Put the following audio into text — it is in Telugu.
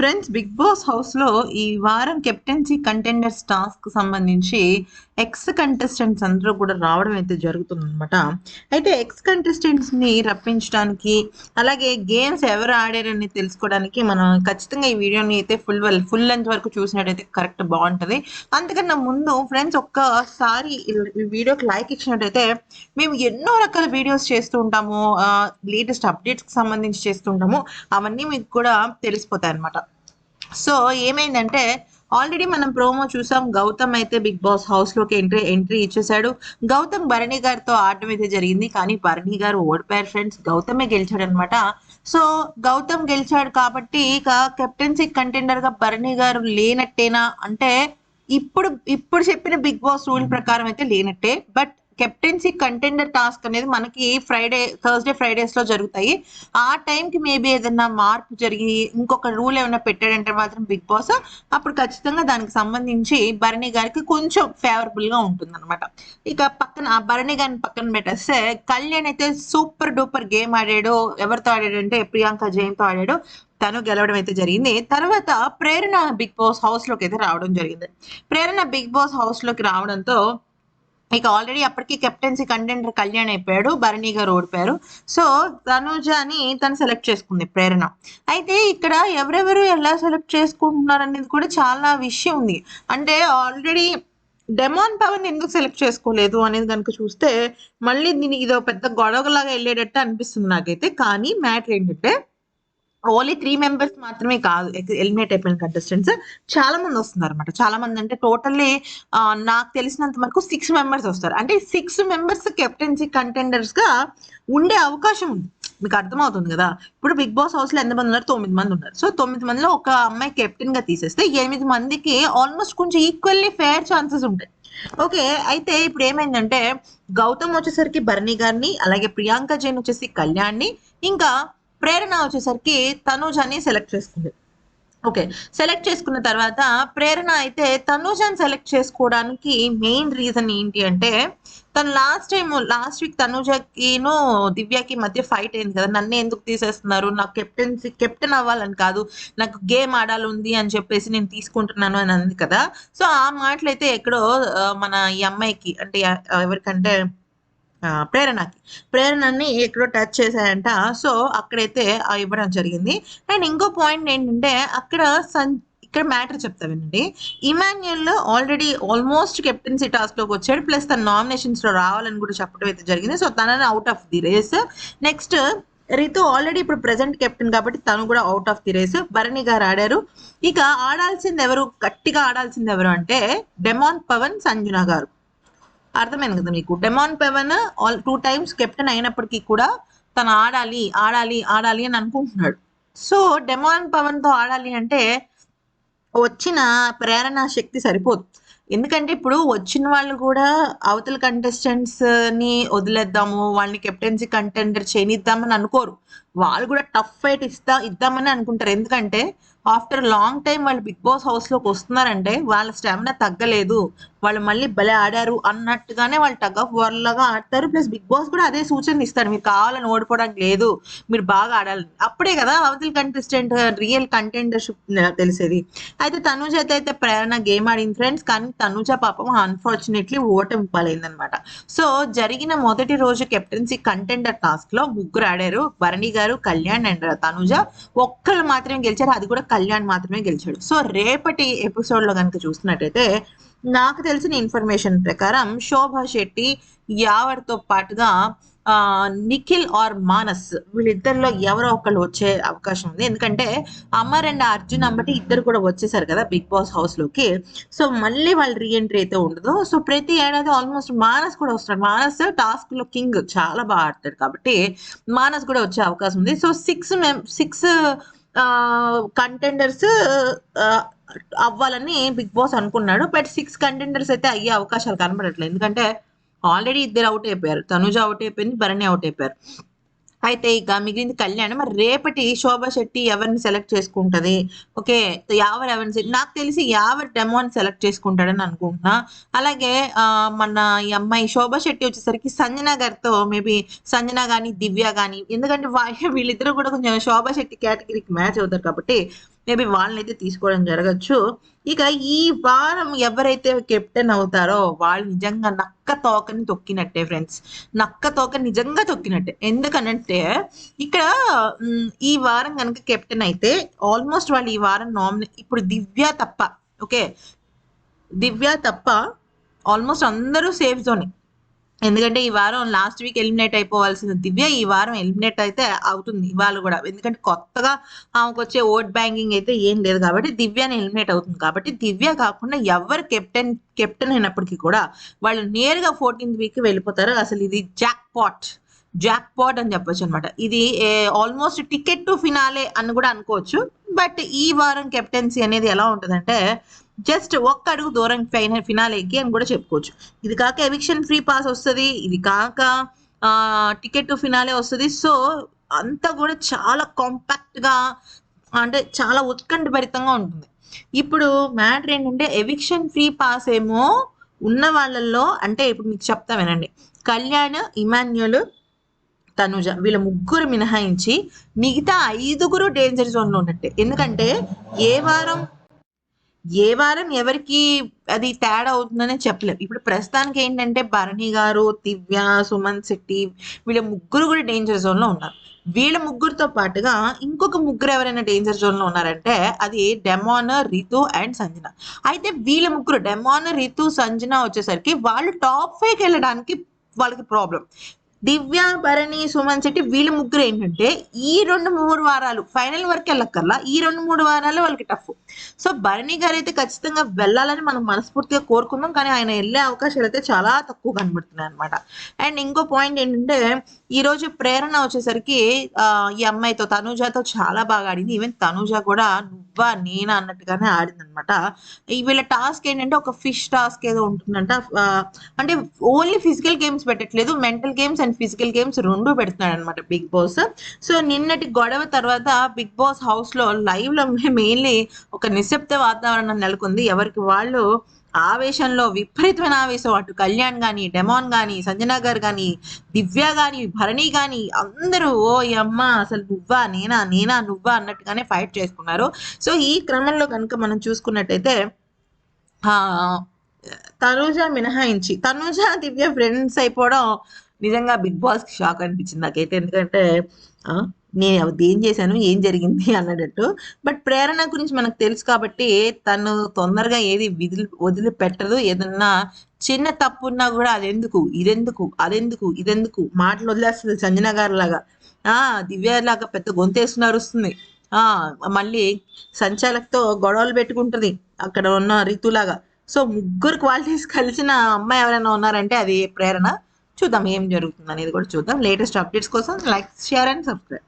ఫ్రెండ్స్ బిగ్ బాస్ హౌస్లో ఈ వారం కెప్టెన్సీ కంటెండర్స్ టాస్క్ సంబంధించి ఎక్స్ కంటెస్టెంట్స్ అందరూ కూడా రావడం అయితే జరుగుతుందన్నమాట. అయితే ఎక్స్ కంటెస్టెంట్స్ని రప్పించడానికి అలాగే గేమ్స్ ఎవరు ఆడారని తెలుసుకోవడానికి మనం ఖచ్చితంగా ఈ వీడియోని అయితే ఫుల్ వెల్ ఫుల్ లెంత్ వరకు చూసినట్టయితే కరెక్ట్ బాగుంటుంది. అంతకన్నా ముందు ఫ్రెండ్స్ ఒక్కసారి ఈ వీడియోకి లైక్ ఇచ్చినట్టయితే మేము ఎన్నో రకాల వీడియోస్ చేస్తూ ఉంటాము. లేటెస్ట్ అప్డేట్స్కి సంబంధించి చేస్తూ ఉంటాము. అవన్నీ మీకు కూడా తెలిసిపోతాయి అనమాట సో ఏమైందంటే ఆల్రెడీ మనం ప్రోమో చూసాం. గౌతమ్ అయితే బిగ్ బాస్ హౌస్లోకి ఎంట్రీ ఎంట్రీ ఇచ్చేసాడు. గౌతమ్ భరణి గారితో ఆడటం అయితే జరిగింది. కానీ భరణి గారు ఓడిపోయారు ఫ్రెండ్స్ గౌతమే గెలిచాడు అనమాట సో గౌతమ్ గెలిచాడు కాబట్టి ఇక కెప్టెన్సీ కంటెండర్గా భరణి గారు లేనట్టేనా? అంటే ఇప్పుడు ఇప్పుడు చెప్పిన బిగ్ బాస్ రూల్ ప్రకారం అయితే లేనట్టే. బట్ కెప్టెన్సీ కంటెండర్ టాస్క్ అనేది మనకి ఫ్రైడే థర్స్డే ఫ్రైడేస్లో జరుగుతాయి. ఆ టైంకి మేబీ ఏదైనా మార్పు జరిగి ఇంకొక రూల్ ఏమైనా పెట్టాడంటే మాత్రం బిగ్ బాస్ అప్పుడు ఖచ్చితంగా దానికి సంబంధించి భరణి గారికి కొంచెం ఫేవరబుల్గా ఉంటుంది అనమాట ఇక పక్కన ఆ భరణి గారిని పక్కన పెట్టేస్తే కళ్యాణ్ అయితే సూపర్ డూపర్ గేమ్ ఆడాడు. ఎవరితో ఆడాడంటే ప్రియాంక జయంతో ఆడాడు. తను గెలవడం అయితే జరిగింది. తర్వాత ప్రేరణ బిగ్ బాస్ హౌస్లోకి అయితే రావడం జరిగింది. ప్రేరణ బిగ్ బాస్ హౌస్లోకి రావడంతో ఇక ఆల్రెడీ అప్పటికి కెప్టెన్సీ కంటెండర్ కళ్యాణ్ అయిపోయాడు భరణి గారు ఓడిపోయారు. సో తనుజాని తను సెలెక్ట్ చేసుకుంది ప్రేరణ. అయితే ఇక్కడ ఎవరెవరు ఎలా సెలెక్ట్ చేసుకుంటున్నారు అనేది కూడా చాలా విషయం ఉంది. అంటే ఆల్రెడీ డెమాన్ పవన్ ఎందుకు సెలెక్ట్ చేసుకోలేదు అనేది కనుక చూస్తే మళ్ళీ దీని ఇదో పెద్ద గొడవలాగా వెళ్ళేటట్టు అనిపిస్తుంది నాకైతే. కానీ మ్యాటర్ ఏంటంటే ఓన్లీ త్రీ మెంబర్స్ మాత్రమే కాదు ఎలిమినేట్ అయిపోయిన కంటెస్టెంట్స్ చాలా మంది వస్తున్నారు అనమాట చాలా మంది అంటే టోటల్లీ నాకు తెలిసినంత వరకు సిక్స్ మెంబర్స్ వస్తారు. అంటే సిక్స్ మెంబర్స్ కెప్టెన్సీ కంటెండర్స్గా ఉండే అవకాశం ఉంది. మీకు అర్థమవుతుంది కదా? ఇప్పుడు బిగ్ బాస్ హౌస్లో ఎంతమంది ఉన్నారు? తొమ్మిది మంది ఉన్నారు. సో తొమ్మిది మందిలో ఒక అమ్మాయి కెప్టెన్గా తీసేస్తే ఎనిమిది మందికి ఆల్మోస్ట్ కొంచెం ఈక్వల్లీ ఫేర్ ఛాన్సెస్ ఉంటాయి. ఓకే అయితే ఇప్పుడు ఏమైందంటే గౌతమ్ వచ్చేసరికి భరణి గారిని అలాగే ప్రియాంక జైన్ వచ్చేసి కళ్యాణ్ని ఇంకా ప్రేరణ వచ్చేసరికి తనూజాని సెలెక్ట్ చేసుకుంది. ఓకే సెలెక్ట్ చేసుకున్న తర్వాత ప్రేరణ అయితే తనూజాని సెలెక్ట్ చేసుకోవడానికి మెయిన్ రీజన్ ఏంటి అంటే తను లాస్ట్ టైం లాస్ట్ వీక్ తనూజకిను దివ్యకి మధ్య ఫైట్ అయింది కదా. నన్ను ఎందుకు తీసేస్తున్నారు? నాకు కెప్టెన్సీ కెప్టెన్ అవ్వాలని కాదు. నాకు గేమ్ ఆడాలి ఉంది అని చెప్పేసి నేను తీసుకుంటున్నాను అని అంది కదా. సో ఆ మాటలు అయితే ఎక్కడో మన ఈ అమ్మాయికి అంటే ఎవరికంటే ప్రేరణకి. ప్రేరణని ఎక్కడో టచ్ చేశాయంట. సో అక్కడైతే ఇవ్వడం జరిగింది. అండ్ ఇంకో పాయింట్ ఏంటంటే అక్కడ సన్ ఇక్కడ మ్యాటర్ చెప్తా వినండి. ఇమాన్యుయల్ ఆల్రెడీ ఆల్మోస్ట్ కెప్టెన్సీ టాస్క్లోకి వచ్చాడు. ప్లస్ తన నామినేషన్స్లో రావాలని కూడా చెప్పడం అయితే జరిగింది. సో తనని out of the race next Ritu already ఇప్పుడు ప్రెసెంట్ కెప్టెన్ కాబట్టి తను కూడా out of the race Bharani గారు ఆడారు. ఇక ఆడాల్సింది ఎవరు గట్టిగా ఆడాల్సింది ఎవరు అంటే డెమాన్ పవన్ సంజున గారు. అర్థమైంది కదా మీకు? Demon Pavan all two times captain అయినప్పటికీ కూడా తను ఆడాలి ఆడాలి ఆడాలి అని అనుకుంటున్నాడు. సో డెమాన్ పవన్తో ఆడాలి అంటే వచ్చిన ప్రేరణ శక్తి సరిపోదు. ఎందుకంటే ఇప్పుడు వచ్చిన వాళ్ళు కూడా అవతల కంటెస్టెంట్స్ని వదిలేద్దాము వాళ్ళని కెప్టెన్సీ కంటెండర్ చేయనిద్దామని అనుకోరు. వాళ్ళు కూడా టఫ్ ఫైట్ ఇస్తా ఇద్దామని అనుకుంటారు. ఎందుకంటే ఆఫ్టర్ లాంగ్ టైం వాళ్ళు బిగ్ బాస్ హౌస్లోకి వస్తున్నారంటే వాళ్ళ స్టామినా తగ్గలేదు. వాళ్ళు మళ్ళీ భలే ఆడారు అన్నట్టుగానే వాళ్ళు టగ్ ఆఫ్ వార్ లాగా ఆడతారు. ప్లస్ బిగ్ బాస్ కూడా అదే సూచన ఇస్తారు మీరు కావాలని ఓడిపోవడానికి లేదు. మీరు బాగా ఆడాలి అప్పుడే కదా అవతల కంటెస్టెంట్ రియల్ కంటెంటర్షిప్ తెలిసేది. అయితే తనుజ అయితే ప్రేరణ గేమ్ ఆడింది ఫ్రెండ్స్ కానీ తనుజ పాపం అన్ఫార్చునేట్లీ ఓటమి పాలైందనమాట. సో జరిగిన మొదటి రోజు కెప్టెన్సీ కంటెండర్ టాస్క్లో ముగ్గురు ఆడారు. భరణి గారు కళ్యాణ్ అండ్ తనుజ. ఒక్కళ్ళు మాత్రమే గెలిచారు అది కూడా కళ్యాణ్ మాత్రమే గెలిచాడు. సో రేపటి ఎపిసోడ్లో కనుక చూసినట్టయితే నాకు తెలిసిన ఇన్ఫర్మేషన్ ప్రకారం శోభా శెట్టి యావర్తో పాటుగా నిఖిల్ ఆర్ మానస్ వీళ్ళిద్దరిలో ఎవరో ఒకళ్ళు వచ్చే అవకాశం ఉంది. ఎందుకంటే అమర్ అండ్ అర్జున్ అంబటి ఇద్దరు కూడా వచ్చేసారు కదా బిగ్ బాస్ హౌస్లోకి. సో మళ్ళీ వాళ్ళు రీఎంట్రీ అయితే ఉండదు. సో ప్రతి ఏడాది ఆల్మోస్ట్ మానస్ కూడా వస్తాడు. మానస్ టాస్క్లో కింగ్ చాలా బాగా ఆడతాడు కాబట్టి మానస్ కూడా వచ్చే అవకాశం ఉంది. సో సిక్స్ మెం సిక్స్ కంటెండర్స్ అవ్వాలని బిగ్ బాస్ అనుకున్నాడు. బట్ సిక్స్ కంటెండర్స్ అయితే అయ్యే అవకాశాలు కనబడట్లేదు. ఎందుకంటే ఆల్రెడీ ఇద్దరు అవుట్ అయిపోయారు. తనుజ అవుట్ అయిపోయింది భరణి అవుట్ అయిపోయారు. అయితే ఇక మిగిలింది కళ్యాణ్. మరి రేపటి శోభా శెట్టి ఎవరిని సెలెక్ట్ చేసుకుంటది? ఓకే యావర్ ఎవరిని నాకు తెలిసి యావర్ డెమోని సెలెక్ట్ చేసుకుంటాడని అనుకుంటున్నా. అలాగే మన ఈ అమ్మాయి శోభా శెట్టి వచ్చేసరికి సంజన గారితో మేబీ సంజన కానీ దివ్య కానీ ఎందుకంటే వీళ్ళిద్దరూ కూడా కొంచెం శోభా శెట్టి కేటగిరీకి మ్యాచ్ అవుతారు కాబట్టి మేబీ వాళ్ళనైతే తీసుకోవడం జరగచ్చు. ఇక ఈ వారం ఎవరైతే కెప్టెన్ అవుతారో వాళ్ళు నిజంగా నక్క తోకని తొక్కినట్టే ఫ్రెండ్స్. నక్క తోక నిజంగా తొక్కినట్టే. ఎందుకనంటే ఇక్కడ ఈ వారం కనుక కెప్టెన్ అయితే ఆల్మోస్ట్ వాళ్ళు ఈ వారం నామినే ఇప్పుడు దివ్య తప్ప ఓకే? దివ్య తప్ప ఆల్మోస్ట్ అందరూ సేఫ్ జోనే. ఎందుకంటే ఈ వారం లాస్ట్ వీక్ ఎలిమినేట్ అయిపోవాల్సిన దివ్య ఈ వారం ఎలిమినేట్ అయితే అవుతుంది ఇవాళ కూడా. ఎందుకంటే కొత్తగా ఆమెకు వచ్చే ఓట్ బ్యాంకింగ్ అయితే ఏం లేదు కాబట్టి దివ్యని ఎలిమినేట్ అవుతుంది. కాబట్టి దివ్య కాకుండా ఎవరు కెప్టెన్ కెప్టెన్ అయినప్పటికీ కూడా వాళ్ళు నేరుగా ఫోర్టీన్త్ వీక్ వెళ్ళిపోతారు. అసలు ఇది జాక్ పాట్ జాక్ పాట్ అని చెప్పొచ్చు అనమాట ఇది ఆల్మోస్ట్ టికెట్ టు ఫినాలే అని కూడా అనుకోవచ్చు. బట్ ఈ వారం కెప్టెన్సీ అనేది ఎలా ఉంటుందంటే జస్ట్ ఒక్క అడుగు దూరం ఫైనల్ ఫినాలేకి అని కూడా చెప్పుకోవచ్చు. ఇది కాక ఎవిక్షన్ ఫ్రీ పాస్ వస్తుంది ఇది కాక టికెట్ టు ఫినాలే వస్తుంది. సో అంతా కూడా చాలా కాంపాక్ట్గా అంటే చాలా ఉత్కంఠభరితంగా ఉంటుంది. ఇప్పుడు మ్యాటర్ ఏంటంటే ఎవిక్షన్ ఫ్రీ పాస్ ఏమో ఉన్న వాళ్ళల్లో అంటే ఇప్పుడు మీకు చెప్తా వినండి. కళ్యాణ్ ఇమాన్యుల్ తనుజ వీళ్ళ ముగ్గురు మినహాయించి మిగతా ఐదుగురు డేంజర్ జోన్లో ఉన్నట్టే. ఎందుకంటే ఏ వారం ఏ వారం ఎవరికి అది తేడా అవుతుందనే చెప్పలేదు ఇప్పుడు ప్రస్తుతానికి ఏంటంటే భరణి గారు దివ్య సుమన్ శెట్టి వీళ్ళ ముగ్గురు కూడా డేంజర్ జోన్లో ఉన్నారు. వీళ్ళ ముగ్గురితో పాటుగా ఇంకొక ముగ్గురు ఎవరైనా డేంజర్ జోన్లో ఉన్నారంటే అది డెమాన్ రితు అండ్ సంజన. అయితే వీళ్ళ ముగ్గురు డెమాన్ రితు సంజన వచ్చేసరికి వాళ్ళు టాప్ ఫైవ్కి వెళ్ళడానికి వాళ్ళకి ప్రాబ్లం దివ్య భరణి సుమన్ శెట్టి వీళ్ళ ముగ్గురు ఏంటంటే ఈ రెండు మూడు వారాలు ఫైనల్ వరకు వెళ్ళక్కర్లా. ఈ రెండు మూడు వారాలు వాళ్ళకి టఫ్ సో భరణి గారు అయితే ఖచ్చితంగా వెళ్ళాలని మనం మనస్ఫూర్తిగా కోరుకుందాం. కానీ ఆయన వెళ్ళే అవకాశాలు అయితే చాలా తక్కువ కనబడుతున్నాయి అనమాట అండ్ ఇంకో పాయింట్ ఏంటంటే ఈరోజు ప్రేరణ వచ్చేసరికి ఈ అమ్మాయితో తనూజాతో చాలా బాగా ఆడింది. ఈవెన్ తనూజ కూడా అబ్బా నేనా అన్నట్టుగానే ఆడింది అనమాట వీళ్ళ టాస్క్ ఏంటంటే ఒక ఫిష్ టాస్క్ ఏదో ఉంటుందంట. అంటే ఓన్లీ ఫిజికల్ గేమ్స్ పెట్టట్లేదు mental games and physical games రెండు పెడుతున్నాడు అనమాట బిగ్ బాస్. సో నిన్నటి గొడవ తర్వాత బిగ్ బాస్ హౌస్లో లైవ్లో మెయిన్లీ ఒక నిశ్శబ్ద వాతావరణం నెలకొంది. ఎవరికి వాళ్ళు ఆవేశంలో విపరీతమైన ఆవేశం. అటు కళ్యాణ్ కానీ డెమాన్ కానీ సంజనగర్ గారు దివ్య కానీ భరణి కానీ అందరూ ఓ అమ్మ అసలు నువ్వా నేనా నేనా నువ్వా అన్నట్టుగానే ఫైట్ చేసుకున్నారు. సో ఈ క్రమంలో కనుక మనం చూసుకున్నట్టయితే తనూజ మినహాయించి తనూజ దివ్య ఫ్రెండ్స్ అయిపోవడం నిజంగా బిగ్ బాస్కి షాక్ అనిపించింది నాకైతే. ఎందుకంటే నేను ఏం చేశాను ఏం జరిగింది అన్నట్టు. బట్ ప్రేరణ గురించి మనకు తెలుసు కాబట్టి తను తొందరగా ఏది విదిలి వదిలిపెట్టదు. ఏదన్నా చిన్న తప్పు ఉన్నా కూడా అదెందుకు ఇదెందుకు అదెందుకు ఇదెందుకు మాటలు వదిలేస్తుంది సంజన గారి లాగా. ఆ దివ్య లాగా పెద్ద గొంతేసుకుని అరుస్తుంది. ఆ మళ్ళీ సంచాలకుతో గొడవలు పెట్టుకుంటది అక్కడ ఉన్న రీతులాగా. సో ముగ్గురు క్వాలిటీస్ కలిసిన అమ్మాయి ఎవరైనా ఉన్నారంటే అది ప్రేరణ. చూద్దాం ఏం జరుగుతుంది అనేది కూడా చూద్దాం. లేటెస్ట్ అప్డేట్స్ కోసం లైక్ షేర్ అండ్ సబ్స్క్రైబ్.